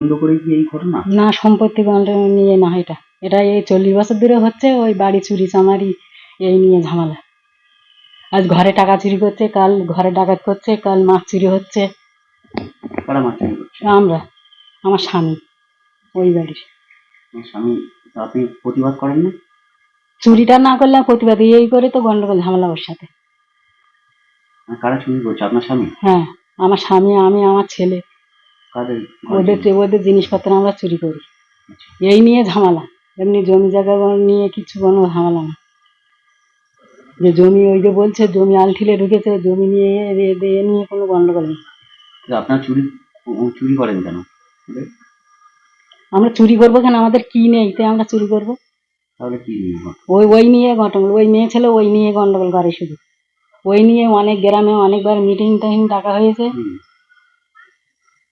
বন্ধ করে কি এই ঘটনা? না সম্পত্তি বন্টন নিয়ে না এটা। এটা এই চল্লিশ বছর ধরে হচ্ছে ওই বাড়ি চুরি চামারি এই নিয়ে ঝামেলা। আজ ঘরে টাকা চুরি করছে কাল ঘরে ডাকাত করছে কাল মাছ চুরি হচ্ছে। কারা মাছ চুরি করছে? আমরা আমার স্বামী ওই বাড়ির। স্বামী তা আপনি প্রতিবাদ করেন না? চুরিটা না করলে প্রতিবাদ এই করে তো গন্ডগোল ঝামেলা ওর সাথে। কারা চুরি করছে? আপনার স্বামী? হ্যাঁ আমার স্বামী আমি আমার ছেলে। ওদের ওদের জিনিসপত্র আমরা চুরি করি। এই নিয়ে ঝামেলা। এমনি জমি জায়গা নিয়ে কিছু কোনো ঝামেলা না। যে জমি ওই যে বলছে জমি আলঠিলে ঢুকেছে জমি নিয়ে এ- নিয়ে কোনো গন্ডগোল নেই। আপনার চুরি চুরি করেন কেন? আমরা চুরি করব কেন? আমাদের কি নেই? তাই আমরা চুরি করব? তাহলে কি ওই ওই নিয়ে গন্ডগোল ওই মেয়ে ছেলে ওই নিয়ে গন্ডগোল করে শুধু। ওই নিয়ে অনেক গ্রামে অনেকবার মিটিং টাইম ডাকা হয়েছে।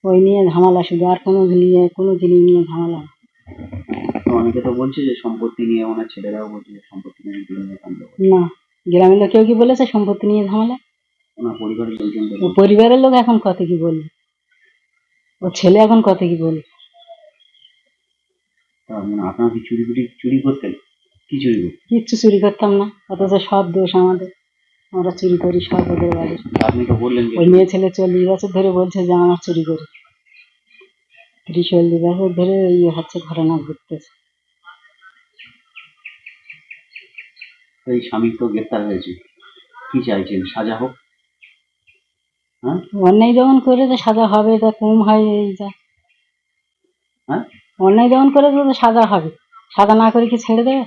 ওই নিয়ে ঝামেলা শুধু আর কোনো নিয়ে কোনো জিনিস নিয়ে ঝামেলা তো অনেকে তো বলছে যে সম্পত্তি নিয়ে ওনার ছেলেরাও বলছে যে সম্পত্তি নিয়ে বিভিন্ন কাণ্ড করে। না গ্রামের লোক কেউ কি বলেছে সম্পত্তি নিয়ে ঝামেলা? ওনার পরিবারের লোকজন তো ও পরিবারের লোক এখন কত কি বলবে? ও ছেলে এখন কত কি বলবে? তা মানে আপনারা কি চুরি ফুটি চুরি করতেন? কি চুরি করতেন? কিচ্ছু চুরি করতাম না অথচ সব দোষ আমাদের। আমরা চুরি করি আপনি তো বললেন ওই মেয়ে ছেলে চল্লিশ বছর ধরে বলছে যে আমরা চুরি করি। ত্রিশ চল্লিশ বছর ধরে এই হচ্ছে ঘটনা ঘটতেছে। এই স্বামী তো গ্রেপ্তার হয়েছে। কি চাইছেন সাজা হোক? হ্যাঁ? অন্যায় যখন করেছে সাজা হবে এটা কম হয় এই যা। হ্যাঁ? অন্যায় যখন করেছে তো সাজা হবে। সাজা না করে কি ছেড়ে দেবে?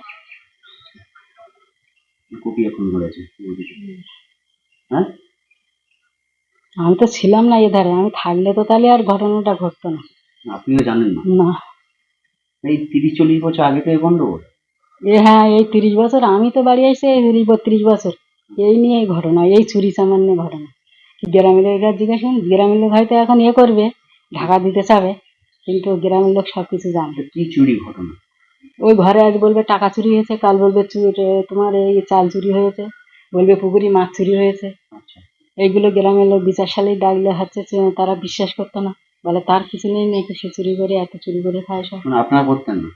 কুপিয়ে খুন করেছে হ্যাঁ? আমি তো ছিলাম না এধারে আমি থাকলে তো তাহলে আর ঘটনাটা ঘটতো না। আপনিও জানেন না? না। এই তিরিশ চল্লিশ বছর আগে তো এই গন্ডগোল? এ হ্যাঁ এই তিরিশ বছর আমি তো বাড়ি আসছি এই বত্রিশ বছর। এই নিয়ে ঘটনা এই চুরি সামান্য ঘটনা। গ্রামের লোকের জিজ্ঞাসা গ্রামের লোক হয়তো এখন এ করবে ঢাকা দিতে চাবে কিন্তু গ্রামের লোক সব কিছু জানে। এটা কি চুরি ঘটনা? ওই ঘরে আজ বলবে টাকা চুরি হয়েছে কাল বলবে তোমার এই চাল চুরি হয়েছে বলবে পুকুরি মাছ চুরি হয়েছে। আচ্ছা। এইগুলো গ্রামের লোক বিচার সালেই ডাকলে হচ্ছে তারা বিশ্বাস করতো না। বলে তার কিছু নেই নাকি সে চুরি করে এত চুরি করে খায় সব। মানে আপনারা করতেন না?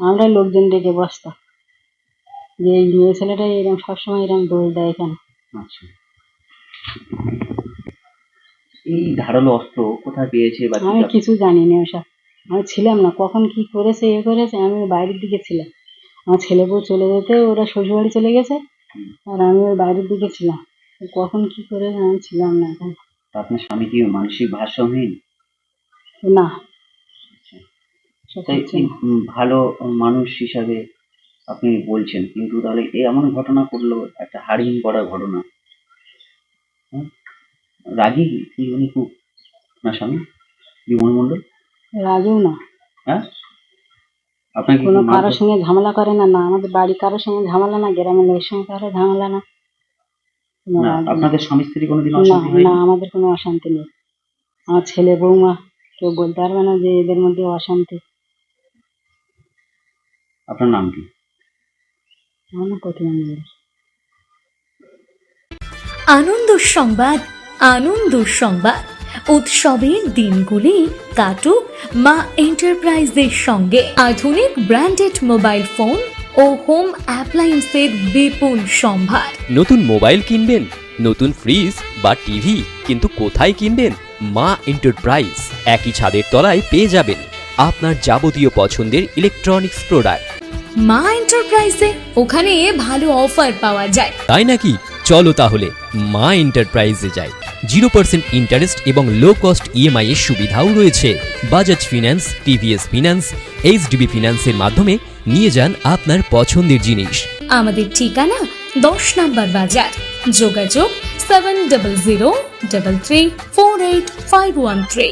আমরা লোকজন ডেকে বসতাম যে এই মেয়ে ছেলেটা এরকম সবসময় এরকম দোষ দেয় কেন? আচ্ছা। এই ধারালো অস্ত্র কোথায় পেয়েছে আমি কিছু জানি না ওসব। আমি ছিলাম না। কখন কি করেছে এ করেছে আমি বাইরের দিকে ছিলাম। আমার ছেলে বউ চলে যেতে ওরা শ্বশুরবাড়ি চলে গেছে আর আমি ওর বাইরের দিকে ছিলাম। কখন কি করে আমি ছিলাম না এখন। আপনার স্বামী কি মানসিক ভারসাম্যহীন? না। না। উম, ভালো মানুষ হিসাবে আপনি বলছেন কিন্তু তাহলে এ এমন ঘটনা করল একটা হারিং করা ঘটনা। হ্যাঁ? রাগী কি উনি খুব? আপনার স্বামী? বিমল মন্ডল রাগেও না। হ্যাঁ? আপনার কি কোনো কারোর সঙ্গে ঝামেলা করে না না আমাদের বাড়ি কারোর সঙ্গে ঝামেলা না গ্রামের লোকের সঙ্গে কারও ঝামেলা না। না, আপনাদের স্বামী স্ত্রী কোনোদিন অশান্তি না আমাদের কোনো অশান্তি নেই। আমার ছেলে বৌমা কেউ বলতে পারবে না যে এদের মধ্যে অশান্তি। আপনার নাম কি? আমার আনন্দ সংবাদ আনন্দ সংবাদ। উৎসবের দিনগুলি কাটুক মা এন্টারপ্রাইজের সঙ্গে। আধুনিক ব্র্যান্ডেড মোবাইল ফোন ও হোম অ্যাপ্লায়েন্সের বিপুল সম্ভার। নতুন মোবাইল কিনবেন নতুন ফ্রিজ বা টিভি কিন্তু কোথায় কিনবেন? মা এন্টারপ্রাইজ একই ছাদের তলায় পেয়ে যাবেন আপনার যাবতীয় পছন্দের ইলেকট্রনিক্স প্রোডাক্ট মা এন্টারপ্রাইজে ওখানে ভালো অফার পাওয়া যায়। তাই নাকি? চলো তাহলে মা এন্টারপ্রাইজে যাই। জিরো পার্সেন্ট ইন্টারেস্ট এবং লো কস্ট ইএমআই এর সুবিধাও রয়েছে। Bajaj finance TVS finance HDB ফিন্যান্সের মাধ্যমে নিয়ে যান আপনার পছন্দের জিনিস। আমাদের ঠিকানা দশ নম্বর বাজার, যোগাযোগ seven double zero double three four eight five one three